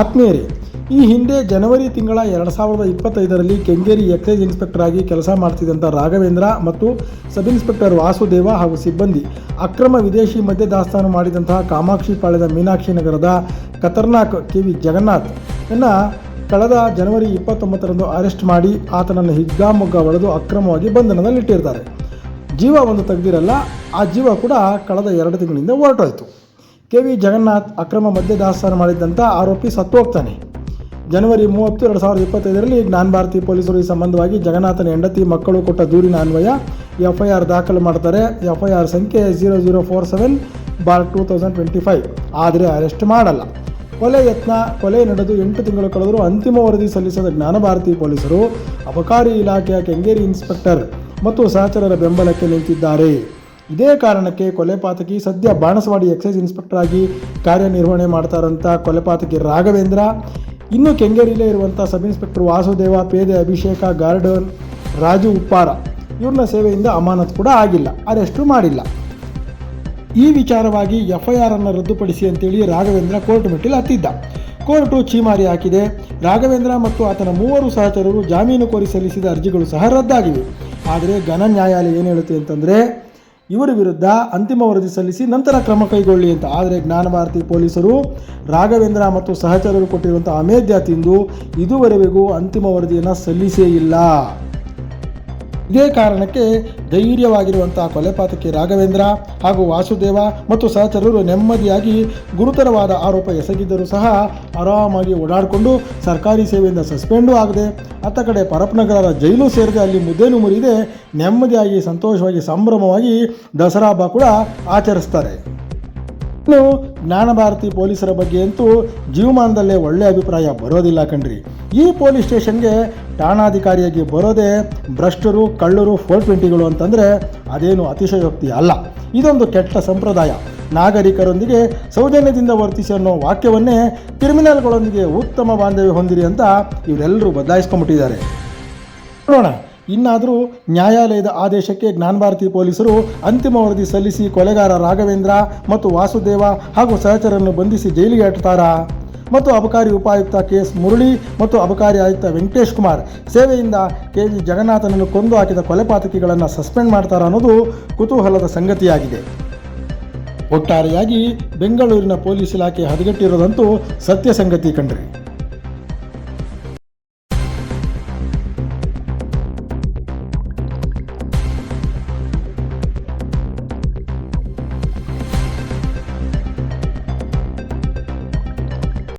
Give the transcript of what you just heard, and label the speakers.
Speaker 1: ಆತ್ಮೀಯರೇ, ಈ ಹಿಂದೆ ಜನವರಿ ತಿಂಗಳ ಎರಡು ಸಾವಿರದ ಇಪ್ಪತ್ತೈದರಲ್ಲಿ ಕೆಂಗೇರಿ ಎಕ್ಸೈಸ್ ಇನ್ಸ್ಪೆಕ್ಟರ್ ಆಗಿ ಕೆಲಸ ಮಾಡ್ತಿದ್ದಂಥ ರಾಘವೇಂದ್ರ ಮತ್ತು ಸಬ್ ಇನ್ಸ್ಪೆಕ್ಟರ್ ವಾಸುದೇವ ಹಾಗೂ ಸಿಬ್ಬಂದಿ ಅಕ್ರಮ ವಿದೇಶಿ ಮದ್ಯ ದಾಸ್ತಾನು ಮಾಡಿದಂತಹ ಕಾಮಾಕ್ಷಿ ಪಾಳ್ಯದ ಮೀನಾಕ್ಷಿ ನಗರದ ಖತರ್ನಾಕ್ ಕೆ ವಿ ಜಗನ್ನಾಥ್ ಎನ್ನ ಕಳೆದ ಜನವರಿ ಇಪ್ಪತ್ತೊಂಬತ್ತರಂದು ಅರೆಸ್ಟ್ ಮಾಡಿ ಆತನನ್ನು ಹಿಗ್ಗಾಮುಗ್ಗ ಒಡೆದು ಅಕ್ರಮವಾಗಿ ಬಂಧನದಲ್ಲಿಟ್ಟಿರ್ತಾರೆ. ಜೀವ ಒಂದು ತೆಗೆದಿರಲ್ಲ, ಆ ಜೀವ ಕೂಡ ಕಳೆದ ಎರಡು ತಿಂಗಳಿಂದ ಹೊರಟೋಯ್ತು. ಕೆ ವಿ ಜಗನ್ನಾಥ್ ಅಕ್ರಮ ಮದ್ಯ ದಾಸ್ತಾನು ಮಾಡಿದ್ದಂಥ ಆರೋಪಿ ಸತ್ತು ಹೋಗ್ತಾನೆ. ಜನವರಿ ಮೂವತ್ತು ಎರಡು ಸಾವಿರದ ಇಪ್ಪತ್ತೈದರಲ್ಲಿ ಜ್ಞಾನ ಭಾರತಿ ಪೊಲೀಸರು ಈ ಸಂಬಂಧವಾಗಿ ಜಗನ್ನಾಥನ ಹೆಂಡತಿ, ಮಕ್ಕಳು ಕೊಟ್ಟ ದೂರಿನ ಅನ್ವಯ ಎಫ್ ಐ ಆರ್ ದಾಖಲು ಮಾಡ್ತಾರೆ. ಎಫ್ ಐ ಆರ್ ಸಂಖ್ಯೆ zero zero four seven bar two thousand twenty five. ಆದರೆ ಅರೆಸ್ಟ್ ಮಾಡಲ್ಲ. ಕೊಲೆ ಯತ್ನ, ಕೊಲೆ ನಡೆದು ಎಂಟು ತಿಂಗಳು ಕಳೆದರೂ ಅಂತಿಮ ವರದಿ ಸಲ್ಲಿಸದ ಜ್ಞಾನಭಾರತಿ ಪೊಲೀಸರು ಅಬಕಾರಿ ಇಲಾಖೆಯ ಕೆಂಗೇರಿ ಇನ್ಸ್ಪೆಕ್ಟರ್ ಮತ್ತು ಸಹಚರರ ಬೆಂಬಲಕ್ಕೆ ನಿಂತಿದ್ದಾರೆ. ಇದೇ ಕಾರಣಕ್ಕೆ ಕೊಲೆಪಾತಕಿ ಸದ್ಯ ಬಾಣಸವಾಡಿ ಎಕ್ಸೈಸ್ ಇನ್ಸ್ಪೆಕ್ಟರ್ ಆಗಿ ಕಾರ್ಯನಿರ್ವಹಣೆ ಮಾಡ್ತಾರಂಥ ಕೊಲೆಪಾತಕಿ ರಾಘವೇಂದ್ರ. ಇನ್ನು ಕೆಂಗೇರಿಲೇ ಇರುವಂಥ ಸಬ್ ಇನ್ಸ್ಪೆಕ್ಟರ್ ವಾಸುದೇವ, ಪೇದೆ ಅಭಿಷೇಕ, ಗಾರ್ಡನ್ ರಾಜು ಉಪ್ಪಾರ ಇವ್ರನ್ನ ಸೇವೆಯಿಂದ ಅಮಾನತು ಕೂಡ ಆಗಿಲ್ಲ, ಅರೆಸ್ಟು ಮಾಡಿಲ್ಲ. ಈ ವಿಚಾರವಾಗಿ ಎಫ್ ಐ ಆರ್ ಅನ್ನು ರದ್ದುಪಡಿಸಿ ಅಂತೇಳಿ ರಾಘವೇಂದ್ರ ಕೋರ್ಟ್ ಮೆಟ್ಟಿಲು ಹತ್ತಿದ್ದ. ಕೋರ್ಟು ಛೀಮಾರಿ ಹಾಕಿದೆ. ರಾಘವೇಂದ್ರ ಮತ್ತು ಆತನ ಮೂವರು ಸಹಚರರು ಜಾಮೀನು ಕೋರಿ ಸಲ್ಲಿಸಿದ ಅರ್ಜಿಗಳು ಸಹ ರದ್ದಾಗಿವೆ. ಆದರೆ ಘನ ನ್ಯಾಯಾಲಯ ಏನು ಹೇಳುತ್ತೆ ಅಂತಂದರೆ ಇವರ ವಿರುದ್ಧ ಅಂತಿಮ ವರದಿ ಸಲ್ಲಿಸಿ ನಂತರ ಕ್ರಮ ಕೈಗೊಳ್ಳಿ ಅಂತ. ಆದರೆ ಜ್ಞಾನಭಾರತಿ ಪೊಲೀಸರು ರಾಘವೇಂದ್ರ ಮತ್ತು ಸಹಚರರು ಕೊಟ್ಟಿರುವಂಥ ಅಮೇಧ್ಯ ತಿಂದು ಇದುವರೆಗೂ ಅಂತಿಮ ವರದಿಯನ್ನು ಸಲ್ಲಿಸೇ ಇಲ್ಲ. ಇದೇ ಕಾರಣಕ್ಕೆ ಧೈರ್ಯವಾಗಿರುವಂತಹ ಕೊಲೆಪಾತಕಿ ರಾಘವೇಂದ್ರ ಹಾಗೂ ವಾಸುದೇವ ಮತ್ತು ಸಹಚರರು ನೆಮ್ಮದಿಯಾಗಿ ಗುರುತರವಾದ ಆರೋಪ ಎಸಗಿದ್ದರೂ ಸಹ ಆರಾಮಾಗಿ ಓಡಾಡಿಕೊಂಡು ಸರ್ಕಾರಿ ಸೇವೆಯಿಂದ ಸಸ್ಪೆಂಡೂ ಆಗದೆ ಅತ್ತ ಕಡೆ ಪರಪ್ನಗರದ ಜೈಲು ಸೇರಿದೆ. ಅಲ್ಲಿ ಮುದ್ದೇನು ಮುರಿದೆ. ನೆಮ್ಮದಿಯಾಗಿ, ಸಂತೋಷವಾಗಿ, ಸಂಭ್ರಮವಾಗಿ ದಸರಾ ಹಬ್ಬ ಕೂಡ ಆಚರಿಸ್ತಾರೆ. ಇನ್ನು ಜ್ಞಾನಭಾರತಿ ಪೊಲೀಸರ ಬಗ್ಗೆ ಅಂತೂ ಜೀವಮಾನದಲ್ಲೇ ಒಳ್ಳೆಯ ಅಭಿಪ್ರಾಯ ಬರೋದಿಲ್ಲ ಕಣ್ರಿ. ಈ ಪೊಲೀಸ್ ಸ್ಟೇಷನ್ಗೆ ಠಾಣಾಧಿಕಾರಿಯಾಗಿ ಬರೋದೇ ಭ್ರಷ್ಟರು, ಕಳ್ಳರು ಫೋರ್ ಟ್ವೆಂಟಿಗಳು ಅಂತಂದರೆ ಅದೇನು ಅತಿಶಯೋಕ್ತಿ ಅಲ್ಲ. ಇದೊಂದು ಕೆಟ್ಟ ಸಂಪ್ರದಾಯ. ನಾಗರಿಕರೊಂದಿಗೆ ಸೌಜನ್ಯದಿಂದ ವರ್ತಿಸಿ ಅನ್ನೋ ವಾಕ್ಯವನ್ನೇ ಕ್ರಿಮಿನಲ್ಗಳೊಂದಿಗೆ ಉತ್ತಮ ಬಾಂಧವ್ಯ ಹೊಂದಿರಿ ಅಂತ ಇವರೆಲ್ಲರೂ ಬದಲಾಯಿಸ್ಕೊಂಡ್ಬಿಟ್ಟಿದ್ದಾರೆ. ನೋಡೋಣ. ಇನ್ನಾದರೂ ನ್ಯಾಯಾಲಯದ ಆದೇಶಕ್ಕೆ ಜ್ಞಾನಭಾರತಿ ಪೊಲೀಸರು ಅಂತಿಮ ವರದಿ ಸಲ್ಲಿಸಿ ಕೊಲೆಗಾರ ರಾಘವೇಂದ್ರ ಮತ್ತು ವಾಸುದೇವ ಹಾಗೂ ಸಹಚರನ್ನು ಬಂಧಿಸಿ ಜೈಲಿಗೆ ಅಟ್ತಾರಾ ಮತ್ತು ಅಬಕಾರಿ ಉಪಾಯುಕ್ತ ಕೆ ಎಸ್ ಮುರಳಿ ಮತ್ತು ಅಬಕಾರಿ ಆಯುಕ್ತ ವೆಂಕಟೇಶ್ ಕುಮಾರ್ ಸೇವೆಯಿಂದ ಕೆ ಜಿ ಜಗನ್ನಾಥನನ್ನು ಕೊಂದು ಹಾಕಿದ ಕೊಲೆಪಾತಕಿಗಳನ್ನು ಸಸ್ಪೆಂಡ್ ಮಾಡ್ತಾರ ಅನ್ನೋದು ಕುತೂಹಲದ ಸಂಗತಿಯಾಗಿದೆ. ಒಟ್ಟಾರೆಯಾಗಿ ಬೆಂಗಳೂರಿನ ಪೊಲೀಸ್ ಇಲಾಖೆ ಹದಗೆಟ್ಟಿರೋದಂತೂ ಸತ್ಯ ಸಂಗತಿ ಕಂಡ್ರಿ